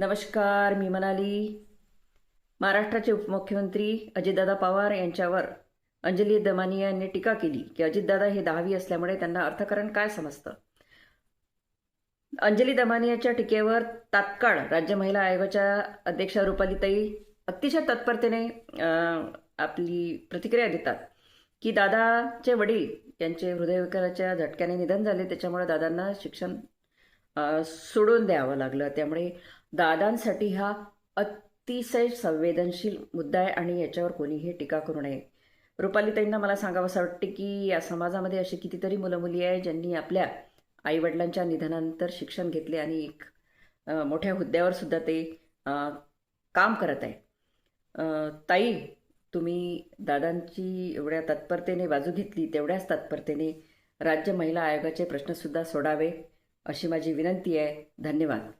नमस्कार मी मनाली. महाराष्ट्राचे उपमुख्यमंत्री अजितदादा पवार यांच्यावर अंजली दमानिया यांनी टीका केली की अजितदादा हे दहावी असल्यामुळे त्यांना अर्थकारण काय समजतं? अंजली दमानियाच्या टीकेवर तात्काळ राज्य महिला आयोगाच्या अध्यक्षा रुपालीताई अतिशय तत्परतेने आपली प्रतिक्रिया देतात की दादाचे वडील यांचे हृदयविकाराच्या झटक्याने निधन झाले त्याच्यामुळे दादांना शिक्षण सोडून द्यावं लागलं. त्यामुळे दादांसाठी हा अतिशय संवेदनशील मुद्दा आहे आणि याच्यावर कोणीही टीका करू नये. रुपालीताईंना मला सांगावंसं वाटते की या समाजामध्ये अशी कितीतरी मुलं मुली आहे ज्यांनी आपल्या आईवडिलांच्या निधनानंतर शिक्षण घेतले आणि एक मोठ्या हुद्द्यावर सुद्धा ते काम करत आहे ताई तुम्ही दादांची एवढ्या तत्परतेने बाजू घेतली तेवढ्याच तत्परतेने राज्य महिला आयोगाचे प्रश्नसुद्धा सोडावे. अशी माझी विनंती आहे. धन्यवाद.